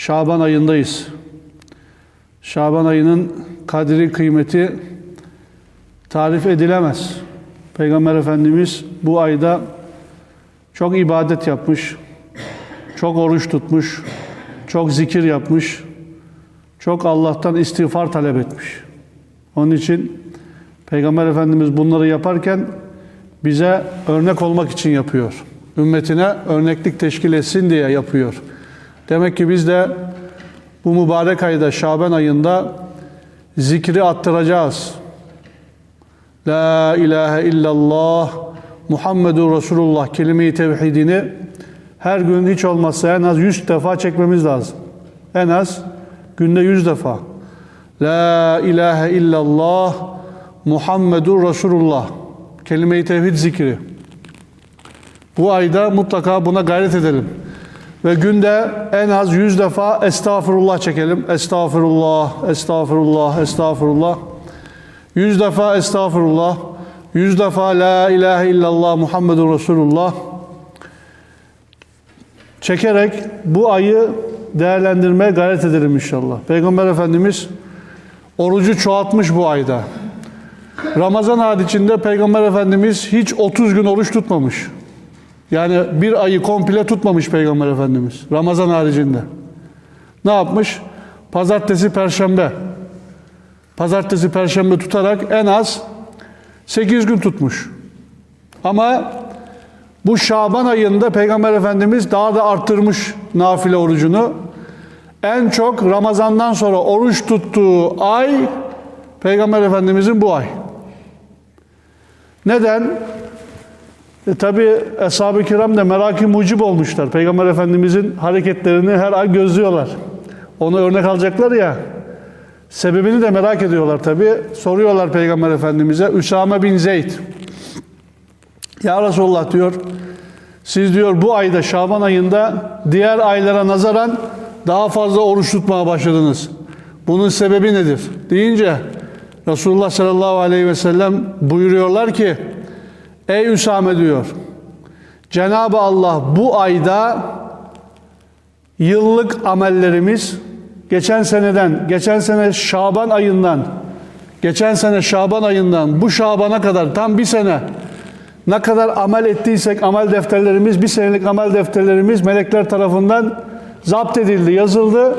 Şaban ayındayız. Şaban ayının kadri kıymeti tarif edilemez. Peygamber Efendimiz bu ayda çok ibadet yapmış, çok oruç tutmuş, çok zikir yapmış, çok Allah'tan istiğfar talep etmiş. Onun için Peygamber Efendimiz bunları yaparken bize örnek olmak için yapıyor. Ümmetine örneklik teşkil etsin diye yapıyor. Demek ki biz de bu mübarek ayda Şaban ayında zikri attıracağız. La ilahe illallah Muhammedur Resulullah kelime-i tevhidini her gün hiç olmazsa en az 100 defa çekmemiz lazım. En az günde 100 defa. La ilahe illallah Muhammedur Resulullah kelime-i tevhid zikri. Bu ayda mutlaka buna gayret edelim. Ve günde en az 100 defa estağfurullah çekelim. Estağfurullah, estağfurullah, estağfurullah. 100 defa estağfurullah. 100 defa la ilahe illallah Muhammedun Resulullah. Çekerek bu ayı değerlendirmeye gayret edelim inşallah. Peygamber Efendimiz orucu çoğaltmış bu ayda. Ramazan haricinde Peygamber Efendimiz hiç 30 gün oruç tutmamış. Yani bir ayı komple tutmamış Peygamber Efendimiz. Ramazan haricinde. Ne yapmış? Pazartesi, Perşembe. Pazartesi, Perşembe tutarak en az 8 gün tutmuş. Ama bu Şaban ayında Peygamber Efendimiz daha da arttırmış nafile orucunu. En çok Ramazan'dan sonra oruç tuttuğu ay Peygamber Efendimizin bu ay. Neden? E tabi Ashab-ı Kiram da merak-ı mucib olmuşlar. Peygamber Efendimizin hareketlerini her ay gözlüyorlar. Onu örnek alacaklar ya. Sebebini de merak ediyorlar tabi. Soruyorlar Peygamber Efendimiz'e. Üsame bin Zeyd. Ya Resulullah diyor. Siz diyor bu ayda Şaban ayında diğer aylara nazaran daha fazla oruç tutmaya başladınız. Bunun sebebi nedir? Deyince Resulullah sallallahu aleyhi ve sellem buyuruyorlar ki Ey Üsame diyor. Cenab-ı Allah bu ayda yıllık amellerimiz geçen seneden, geçen sene Şaban ayından, geçen sene Şaban ayından bu Şaban'a kadar tam bir sene ne kadar amel ettiysek amel defterlerimiz, bir senelik amel defterlerimiz melekler tarafından zapt edildi, yazıldı.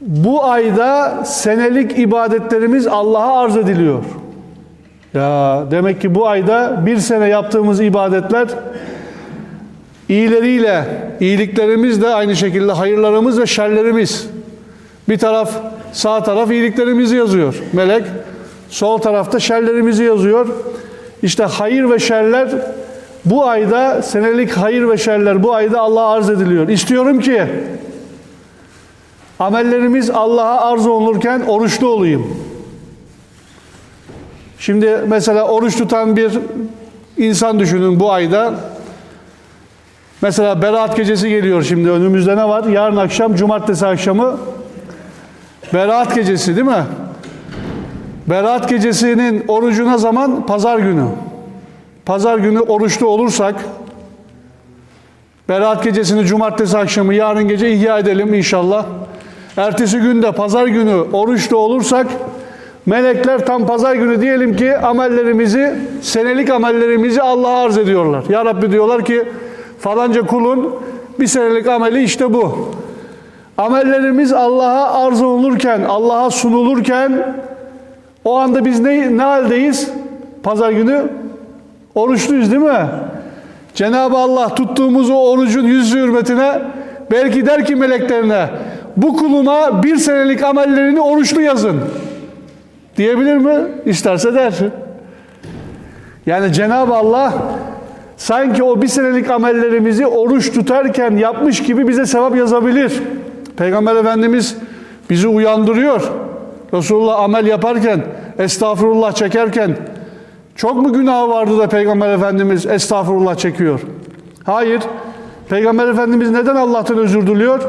Bu ayda senelik ibadetlerimiz Allah'a arz ediliyor. Ya demek ki bu ayda bir sene yaptığımız ibadetler iyileriyle, iyiliklerimiz de aynı şekilde hayırlarımız ve şerlerimiz. Bir taraf sağ taraf iyiliklerimizi yazıyor. Melek sol tarafta şerlerimizi yazıyor. İşte hayır ve şerler bu ayda senelik hayır ve şerler bu ayda Allah'a arz ediliyor. İstiyorum ki amellerimiz Allah'a arz olunurken oruçlu olayım. Şimdi mesela oruç tutan bir insan düşünün bu ayda. Mesela Berat gecesi geliyor şimdi önümüzde ne var? Yarın akşam cumartesi akşamı Berat gecesi değil mi? Berat gecesinin orucuna zaman pazar günü. Pazar günü oruçlu olursak Berat gecesini cumartesi akşamı yarın gece ihya edelim inşallah. Ertesi günde pazar günü oruçlu olursak Melekler tam pazar günü diyelim ki amellerimizi, senelik amellerimizi Allah'a arz ediyorlar. Ya Rabbi diyorlar ki falanca kulun bir senelik ameli işte bu. Amellerimiz Allah'a arz olunurken, Allah'a sunulurken o anda biz ne, ne haldeyiz? Pazar günü oruçluyuz değil mi? Cenab-ı Allah tuttuğumuz o orucun yüzü hürmetine belki der ki meleklerine bu kuluma bir senelik amellerini oruçlu yazın. Diyebilir mi? İsterse der. Yani Cenab-ı Allah sanki o bir senelik amellerimizi oruç tutarken yapmış gibi bize sevap yazabilir. Peygamber Efendimiz bizi uyandırıyor. Resulullah amel yaparken, estağfurullah çekerken çok mu günah vardı da Peygamber Efendimiz estağfurullah çekiyor? Hayır. Peygamber Efendimiz neden Allah'tan özür diliyor?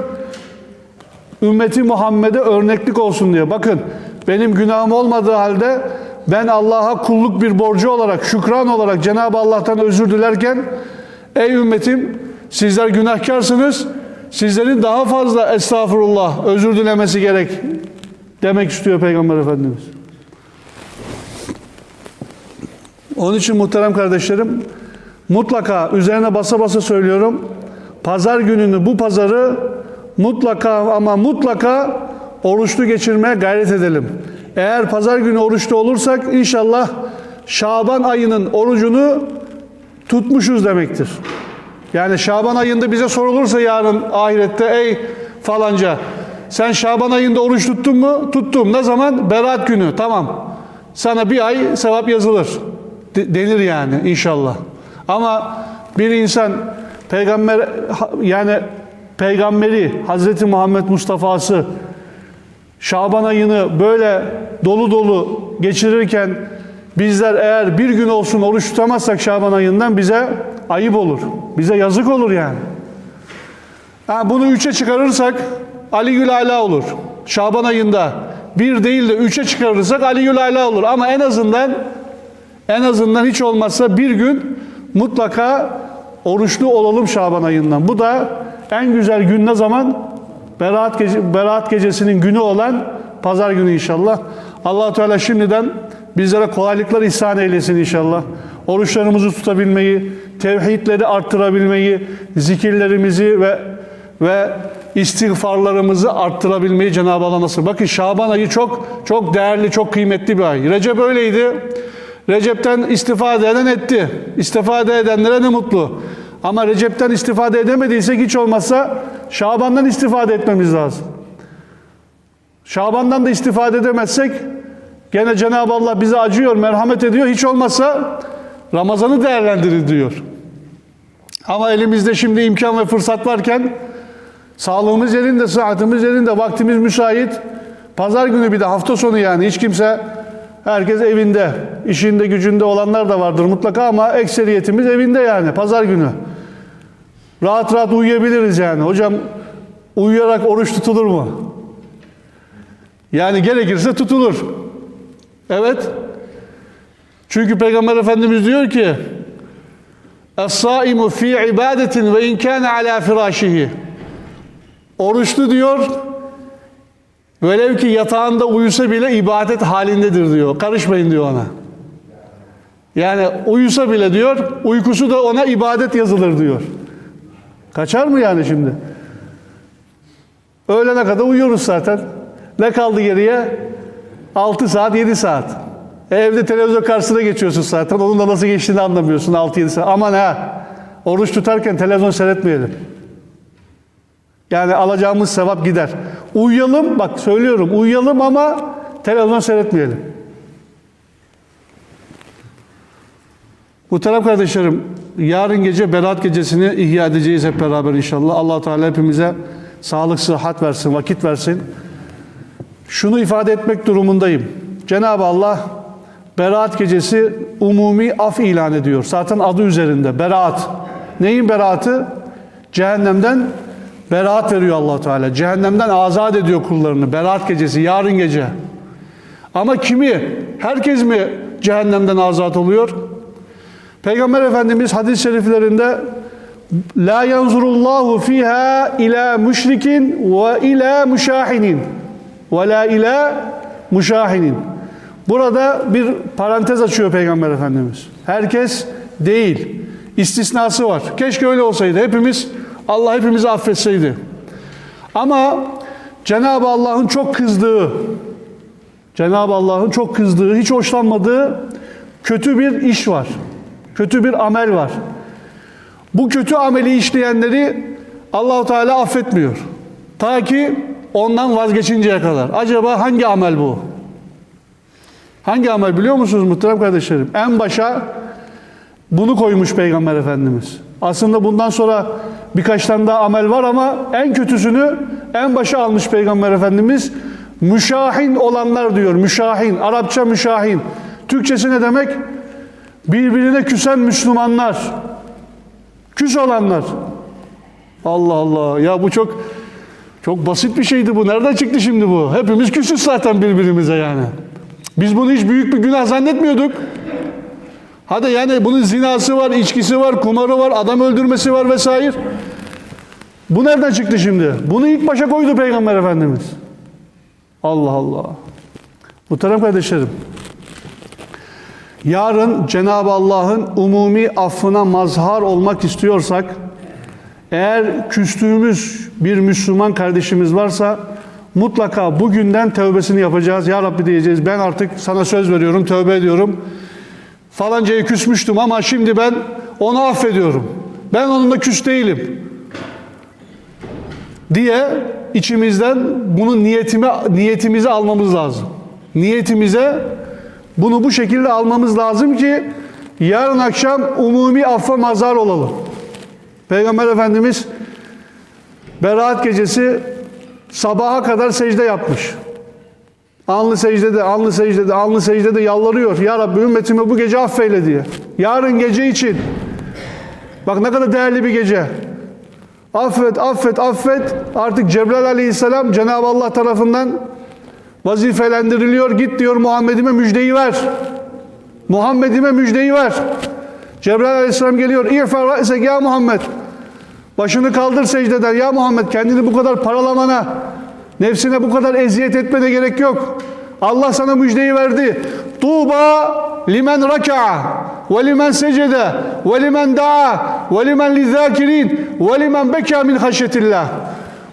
Ümmeti Muhammed'e örneklik olsun diye. Bakın benim günahım olmadığı halde ben Allah'a kulluk bir borcu olarak, şükran olarak Cenab-ı Allah'tan özür dilerken ey ümmetim sizler günahkarsınız. sizlerin daha fazla estağfurullah özür dilemesi gerek demek istiyor Peygamber Efendimiz. Onun için muhterem kardeşlerim mutlaka üzerine basa basa söylüyorum. Pazar gününü bu pazarı mutlaka ama mutlaka oruçlu geçirmeye gayret edelim. Eğer pazar günü oruçlu olursak inşallah Şaban ayının orucunu tutmuşuz demektir. Yani Şaban ayında bize sorulursa yarın ahirette ey falanca sen Şaban ayında oruç tuttun mu? Tuttum. Ne zaman? Berat günü. Tamam. Sana bir ay sevap yazılır. De- denir yani inşallah. Ama bir insan peygamber yani peygamberi Hazreti Muhammed Mustafa'sı Şaban ayını böyle dolu dolu geçirirken bizler eğer bir gün olsun oruç tutamazsak Şaban ayından bize ayıp olur. Bize yazık olur yani. Ha, bunu üçe çıkarırsak Ali Gül Ala olur. Şaban ayında bir değil de üçe çıkarırsak Ali Gül Ala olur. Ama en azından en azından hiç olmazsa bir gün mutlaka oruçlu olalım Şaban ayından. Bu da en güzel gün ne zaman? Berat, gece, Berat gecesinin günü olan pazar günü inşallah. allah Teala şimdiden bizlere kolaylıklar ihsan eylesin inşallah. Oruçlarımızı tutabilmeyi, tevhidleri arttırabilmeyi, zikirlerimizi ve ve istiğfarlarımızı arttırabilmeyi Cenab-ı Allah nasıl? Bakın Şaban ayı çok çok değerli, çok kıymetli bir ay. Recep öyleydi. Recep'ten istifade eden etti. İstifade edenlere ne mutlu. Ama Recep'ten istifade edemediysek hiç olmazsa Şaban'dan istifade etmemiz lazım. Şaban'dan da istifade edemezsek gene Cenab-ı Allah bize acıyor, merhamet ediyor. Hiç olmazsa Ramazan'ı değerlendirir diyor. Ama elimizde şimdi imkan ve fırsat varken sağlığımız yerinde, saatimiz yerinde, vaktimiz müsait. Pazar günü bir de hafta sonu yani hiç kimse herkes evinde, işinde gücünde olanlar da vardır mutlaka ama ekseriyetimiz evinde yani pazar günü. Rahat rahat uyuyabiliriz yani. Hocam uyuyarak oruç tutulur mu? Yani gerekirse tutulur. Evet. Çünkü Peygamber Efendimiz diyor ki Es-saimu fi ibadetin ve in kana ala firashihi. Oruçlu diyor velev ki yatağında uyusa bile ibadet halindedir diyor. Karışmayın diyor ona. Yani uyusa bile diyor uykusu da ona ibadet yazılır diyor. Kaçar mı yani şimdi? Öğlene kadar uyuyoruz zaten. Ne kaldı geriye? 6 saat, 7 saat. E, evde televizyon karşısına geçiyorsun zaten. Onun da nasıl geçtiğini anlamıyorsun 6-7 saat. Aman ha! Oruç tutarken televizyon seyretmeyelim. Yani alacağımız sevap gider. Uyuyalım, bak söylüyorum uyuyalım ama televizyon seyretmeyelim. Muhterem kardeşlerim, yarın gece Berat gecesini ihya edeceğiz hep beraber inşallah. allah Teala hepimize sağlık, sıhhat versin, vakit versin. Şunu ifade etmek durumundayım. Cenab-ı Allah Berat gecesi umumi af ilan ediyor. Zaten adı üzerinde Berat. Neyin beratı? Cehennemden beraat veriyor allah Teala. Cehennemden azat ediyor kullarını. Berat gecesi, yarın gece. Ama kimi? Herkes mi cehennemden azat oluyor? Peygamber Efendimiz hadis-i şeriflerinde La yanzurullahu fiha ila müşrikin ve ila müşahinin ve la ila müşahinin. Burada bir parantez açıyor Peygamber Efendimiz. Herkes değil. İstisnası var. Keşke öyle olsaydı. Hepimiz Allah hepimizi affetseydi. Ama Cenab-ı Allah'ın çok kızdığı, Cenab-ı Allah'ın çok kızdığı, hiç hoşlanmadığı kötü bir iş var. Kötü bir amel var. Bu kötü ameli işleyenleri Allahu Teala affetmiyor. Ta ki ondan vazgeçinceye kadar. Acaba hangi amel bu? Hangi amel biliyor musunuz muhterem kardeşlerim? En başa bunu koymuş Peygamber Efendimiz. Aslında bundan sonra birkaç tane daha amel var ama en kötüsünü en başa almış Peygamber Efendimiz. Müşahin olanlar diyor. Müşahin. Arapça müşahin. Türkçesi ne demek? Birbirine küsen Müslümanlar. Küs olanlar. Allah Allah. Ya bu çok çok basit bir şeydi bu. Nereden çıktı şimdi bu? Hepimiz küsüz zaten birbirimize yani. Biz bunu hiç büyük bir günah zannetmiyorduk. Hadi yani bunun zinası var, içkisi var, kumarı var, adam öldürmesi var vesaire. Bu nereden çıktı şimdi? Bunu ilk başa koydu Peygamber Efendimiz. Allah Allah. Muhterem kardeşlerim. Yarın Cenab-ı Allah'ın umumi affına mazhar olmak istiyorsak, eğer küstüğümüz bir Müslüman kardeşimiz varsa mutlaka bugünden tövbesini yapacağız. Ya Rabbi diyeceğiz ben artık sana söz veriyorum, tövbe ediyorum. Falancaya küsmüştüm ama şimdi ben onu affediyorum. Ben onunla küs değilim. Diye içimizden bunu niyetime, niyetimize almamız lazım. Niyetimize bunu bu şekilde almamız lazım ki yarın akşam umumi affa mazar olalım. Peygamber Efendimiz Berat gecesi sabaha kadar secde yapmış. Alnı secdede, alnı secdede, alnı secdede yalvarıyor. Ya Rabbi ümmetimi bu gece affeyle diye. Yarın gece için. Bak ne kadar değerli bir gece. Affet, affet, affet. Artık Cebrail aleyhisselam Cenab-ı Allah tarafından vazifelendiriliyor. Git diyor Muhammed'ime müjdeyi ver. Muhammed'ime müjdeyi ver. Cebrail aleyhisselam geliyor. İ'fer ra'sek ya Muhammed. Başını kaldır secdeden. Ya Muhammed kendini bu kadar paralamana, nefsine bu kadar eziyet etmene gerek yok. Allah sana müjdeyi verdi. Tuğba limen raka'a ve limen secede ve limen da'a ve limen lizakirin ve limen beka min haşyetillah.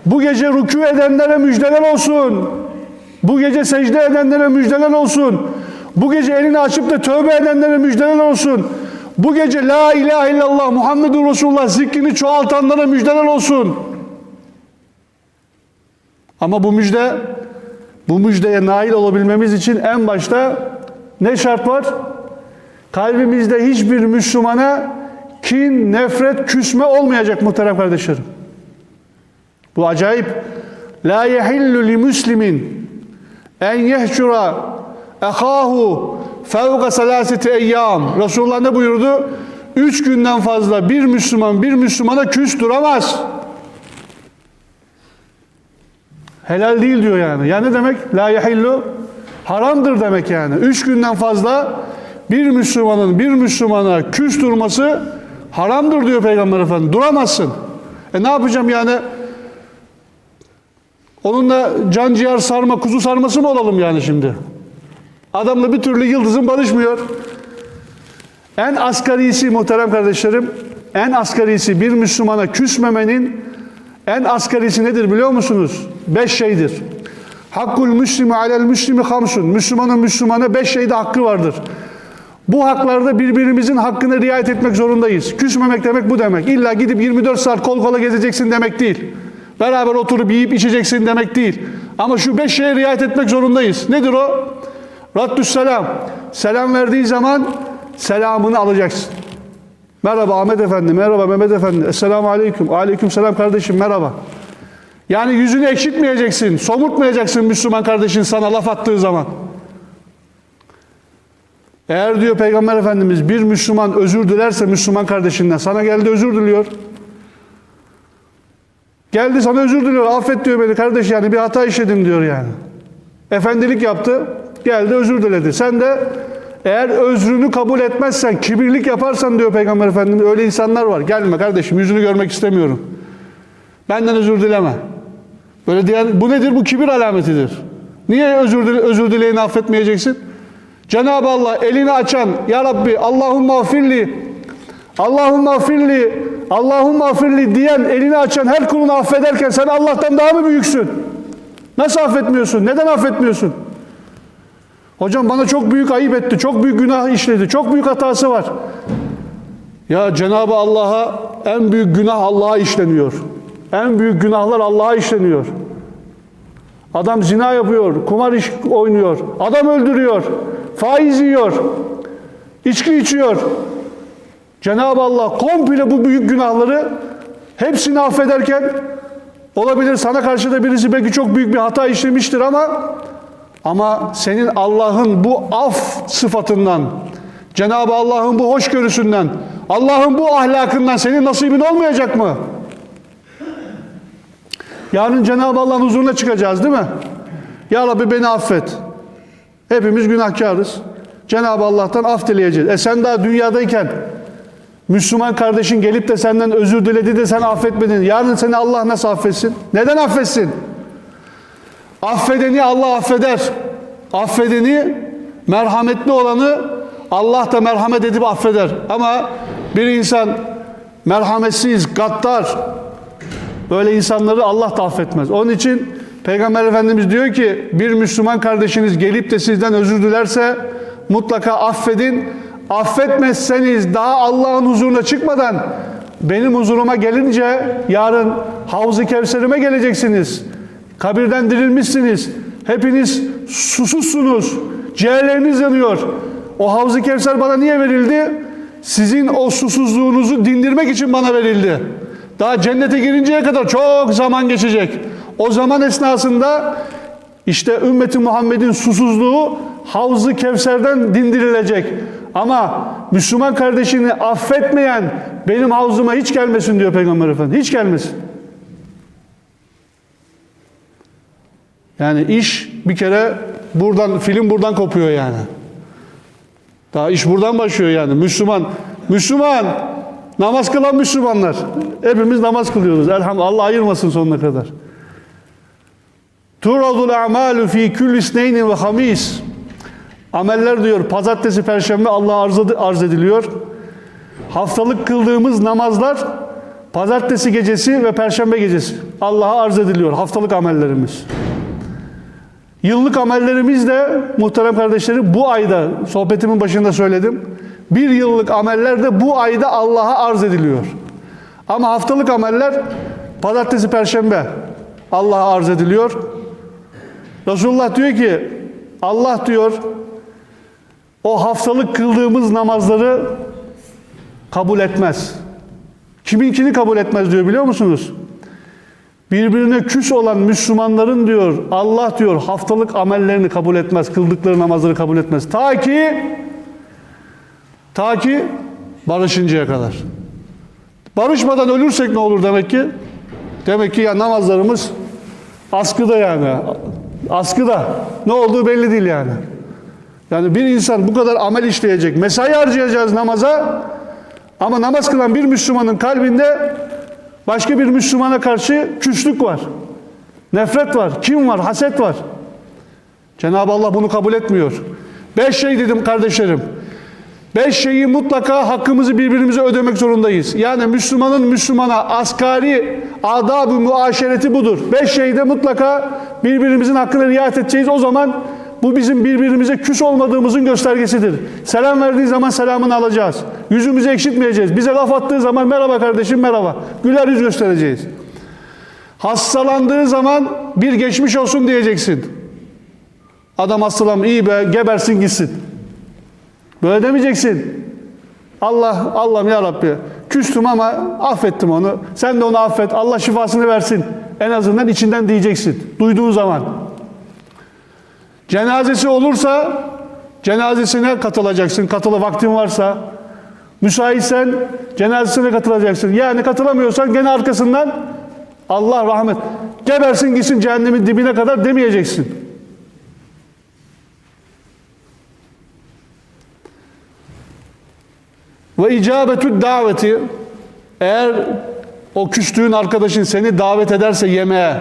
Bu gece rükû edenlere müjdeler olsun. Bu gece secde edenlere müjdeler olsun. Bu gece elini açıp da tövbe edenlere müjdeler olsun. Bu gece La ilahe illallah Muhammedur Resulullah zikrini çoğaltanlara müjdeler olsun. Ama bu müjde, bu müjdeye nail olabilmemiz için en başta ne şart var? Kalbimizde hiçbir Müslümana kin, nefret, küsme olmayacak muhterem kardeşlerim. Bu acayip. La yehillu li muslimin en yehcura ehahu fevka selaseti eyyam. Resulullah ne buyurdu? Üç günden fazla bir Müslüman bir Müslümana küs duramaz. Helal değil diyor yani. Yani ne demek? La yehillu haramdır demek yani. Üç günden fazla bir Müslümanın bir Müslümana küs durması haramdır diyor Peygamber Efendimiz. Duramazsın. E ne yapacağım yani? Onunla can ciğer sarma, kuzu sarması mı olalım yani şimdi? Adamla bir türlü yıldızın barışmıyor. En asgarisi muhterem kardeşlerim, en asgarisi bir Müslümana küsmemenin en asgarisi nedir biliyor musunuz? Beş şeydir. Hakkul müslimi alel müslimi hamsun. Müslümanın Müslümana beş şeyde hakkı vardır. Bu haklarda birbirimizin hakkını riayet etmek zorundayız. Küsmemek demek bu demek. İlla gidip 24 saat kol kola gezeceksin demek değil. Beraber oturup yiyip içeceksin demek değil. Ama şu beş şeye riayet etmek zorundayız. Nedir o? Raddüs selam. Selam verdiği zaman selamını alacaksın. Merhaba Ahmet Efendi, merhaba Mehmet Efendi. Esselamu Aleyküm. Aleyküm selam kardeşim, merhaba. Yani yüzünü ekşitmeyeceksin, somurtmayacaksın Müslüman kardeşin sana laf attığı zaman. Eğer diyor Peygamber Efendimiz bir Müslüman özür dilerse Müslüman kardeşinden sana geldi özür diliyor. Geldi sana özür diliyor. Affet diyor beni kardeş yani bir hata işledim diyor yani. Efendilik yaptı. Geldi özür diledi. Sen de eğer özrünü kabul etmezsen, kibirlik yaparsan diyor Peygamber Efendimiz öyle insanlar var. Gelme kardeşim yüzünü görmek istemiyorum. Benden özür dileme. Böyle diyen bu nedir? Bu kibir alametidir. Niye özür, dile, özür dileyeni affetmeyeceksin? Cenab-ı Allah elini açan Ya Rabbi Allahümme affirli Allahümme affirli Allahümme affirli diyen elini açan her kulunu affederken sen Allah'tan daha mı büyüksün? Nasıl affetmiyorsun? Neden affetmiyorsun? Hocam bana çok büyük ayıp etti, çok büyük günah işledi, çok büyük hatası var. Ya Cenab-ı Allah'a en büyük günah Allah'a işleniyor. En büyük günahlar Allah'a işleniyor. Adam zina yapıyor, kumar iş oynuyor, adam öldürüyor, faiz yiyor, içki içiyor. Cenab-ı Allah komple bu büyük günahları hepsini affederken olabilir sana karşı da birisi belki çok büyük bir hata işlemiştir ama ama senin Allah'ın bu af sıfatından, Cenab-ı Allah'ın bu hoşgörüsünden, Allah'ın bu ahlakından senin nasibin olmayacak mı? Yarın Cenab-ı Allah'ın huzuruna çıkacağız değil mi? Ya Rabbi beni affet. Hepimiz günahkarız. Cenab-ı Allah'tan af dileyeceğiz. E sen daha dünyadayken Müslüman kardeşin gelip de senden özür diledi de sen affetmedin. Yarın seni Allah nasıl affetsin? Neden affetsin? Affedeni Allah affeder. Affedeni, merhametli olanı Allah da merhamet edip affeder. Ama bir insan merhametsiz, gaddar, böyle insanları Allah da affetmez. Onun için Peygamber Efendimiz diyor ki bir Müslüman kardeşiniz gelip de sizden özür dilerse mutlaka affedin. Affetmezseniz daha Allah'ın huzuruna çıkmadan benim huzuruma gelince yarın Havz-ı Kevser'ime geleceksiniz. Kabirden dirilmişsiniz. Hepiniz susuzsunuz. Ciğerleriniz yanıyor. O Havz-ı Kevser bana niye verildi? Sizin o susuzluğunuzu dindirmek için bana verildi. Daha cennete girinceye kadar çok zaman geçecek. O zaman esnasında işte ümmeti Muhammed'in susuzluğu Havz-ı Kevser'den dindirilecek. Ama Müslüman kardeşini affetmeyen benim havzıma hiç gelmesin diyor Peygamber Efendimiz. Hiç gelmesin. Yani iş bir kere buradan, film buradan kopuyor yani. Daha iş buradan başlıyor yani. Müslüman, Müslüman, namaz kılan Müslümanlar. Hepimiz namaz kılıyoruz. Elhamdülillah Allah ayırmasın sonuna kadar. Turadul a'malu fi kulli isneynin ve hamis. Ameller diyor pazartesi, perşembe Allah'a arz, ediliyor. Haftalık kıldığımız namazlar pazartesi gecesi ve perşembe gecesi Allah'a arz ediliyor haftalık amellerimiz. Yıllık amellerimiz de muhterem kardeşlerim bu ayda sohbetimin başında söyledim. Bir yıllık ameller de bu ayda Allah'a arz ediliyor. Ama haftalık ameller pazartesi, perşembe Allah'a arz ediliyor. Resulullah diyor ki Allah diyor o haftalık kıldığımız namazları kabul etmez. Kiminkini kabul etmez diyor biliyor musunuz? Birbirine küs olan Müslümanların diyor Allah diyor haftalık amellerini kabul etmez, kıldıkları namazları kabul etmez. Ta ki ta ki barışıncaya kadar. Barışmadan ölürsek ne olur demek ki? Demek ki ya namazlarımız askıda yani. Askıda. Ne olduğu belli değil yani. Yani bir insan bu kadar amel işleyecek, mesai harcayacağız namaza ama namaz kılan bir Müslümanın kalbinde başka bir Müslümana karşı küslük var. Nefret var, kim var, haset var. Cenab-ı Allah bunu kabul etmiyor. Beş şey dedim kardeşlerim. Beş şeyi mutlaka hakkımızı birbirimize ödemek zorundayız. Yani Müslümanın Müslümana asgari adab-ı muaşereti budur. Beş şeyde mutlaka birbirimizin hakkına riayet edeceğiz. O zaman bu bizim birbirimize küs olmadığımızın göstergesidir. Selam verdiği zaman selamını alacağız. Yüzümüzü ekşitmeyeceğiz. Bize laf attığı zaman merhaba kardeşim merhaba. Güler yüz göstereceğiz. Hastalandığı zaman bir geçmiş olsun diyeceksin. Adam hastalan iyi be gebersin gitsin. Böyle demeyeceksin. Allah, Allah'ım ya Rabbi küstüm ama affettim onu. Sen de onu affet. Allah şifasını versin. En azından içinden diyeceksin. Duyduğun zaman. Cenazesi olursa cenazesine katılacaksın. Katılı vaktin varsa. Müsaitsen cenazesine katılacaksın. Yani katılamıyorsan gene arkasından Allah rahmet. Gebersin gitsin cehennemin dibine kadar demeyeceksin. Ve icabetü daveti eğer o küstüğün arkadaşın seni davet ederse yemeğe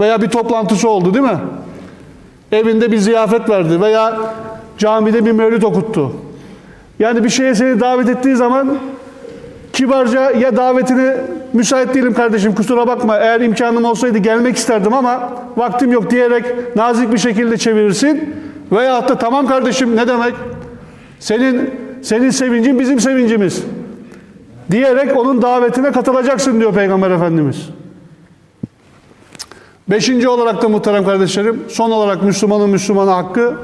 veya bir toplantısı oldu değil mi? Evinde bir ziyafet verdi veya camide bir mevlüt okuttu. Yani bir şeye seni davet ettiği zaman kibarca ya davetini müsait değilim kardeşim kusura bakma eğer imkanım olsaydı gelmek isterdim ama vaktim yok diyerek nazik bir şekilde çevirirsin. Veyahut da tamam kardeşim ne demek? Senin senin sevincin bizim sevincimiz. Diyerek onun davetine katılacaksın diyor Peygamber Efendimiz. Beşinci olarak da muhterem kardeşlerim, son olarak Müslümanın Müslümana hakkı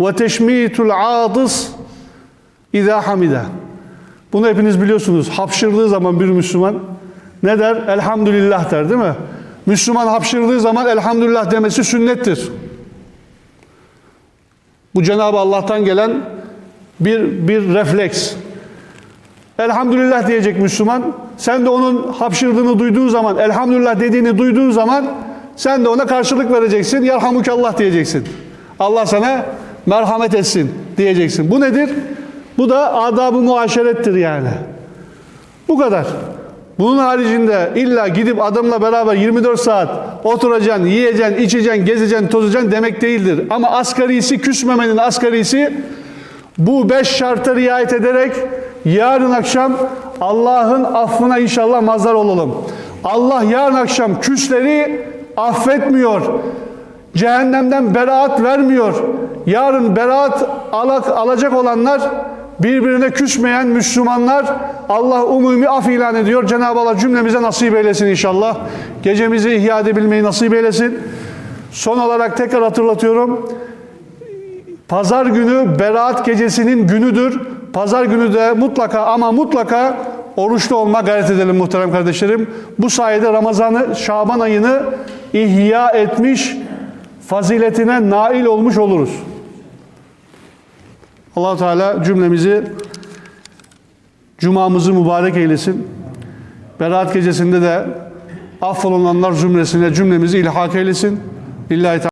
ve teşmitul adis İza hamide. Bunu hepiniz biliyorsunuz. Hapşırdığı zaman bir Müslüman ne der? Elhamdülillah der değil mi? Müslüman hapşırdığı zaman elhamdülillah demesi sünnettir. Bu Cenab-ı Allah'tan gelen bir, bir refleks. Elhamdülillah diyecek Müslüman. Sen de onun hapşırdığını duyduğun zaman, elhamdülillah dediğini duyduğun zaman sen de ona karşılık vereceksin. Yarhamukallah diyeceksin. Allah sana merhamet etsin diyeceksin. Bu nedir? Bu da adab-ı muaşerettir yani. Bu kadar. Bunun haricinde illa gidip adamla beraber 24 saat oturacaksın, yiyeceksin, içeceksin, gezeceksin, tozacaksın demek değildir. Ama asgarisi, küsmemenin asgarisi bu beş şarta riayet ederek yarın akşam Allah'ın affına inşallah mazhar olalım. Allah yarın akşam küsleri affetmiyor. Cehennemden beraat vermiyor. Yarın beraat alak, alacak olanlar birbirine küsmeyen Müslümanlar Allah umumi af ilan ediyor. Cenab-ı Allah cümlemize nasip eylesin inşallah. Gecemizi ihya edebilmeyi nasip eylesin. Son olarak tekrar hatırlatıyorum. Pazar günü beraat gecesinin günüdür. Pazar günü de mutlaka ama mutlaka oruçlu olma gayret edelim muhterem kardeşlerim. Bu sayede Ramazan'ı, Şaban ayını ihya etmiş, faziletine nail olmuş oluruz. allah Teala cümlemizi Cumamızı mübarek eylesin. Berat gecesinde de affolunanlar zümresine cümlemizi ilhak eylesin. Lillahi Teala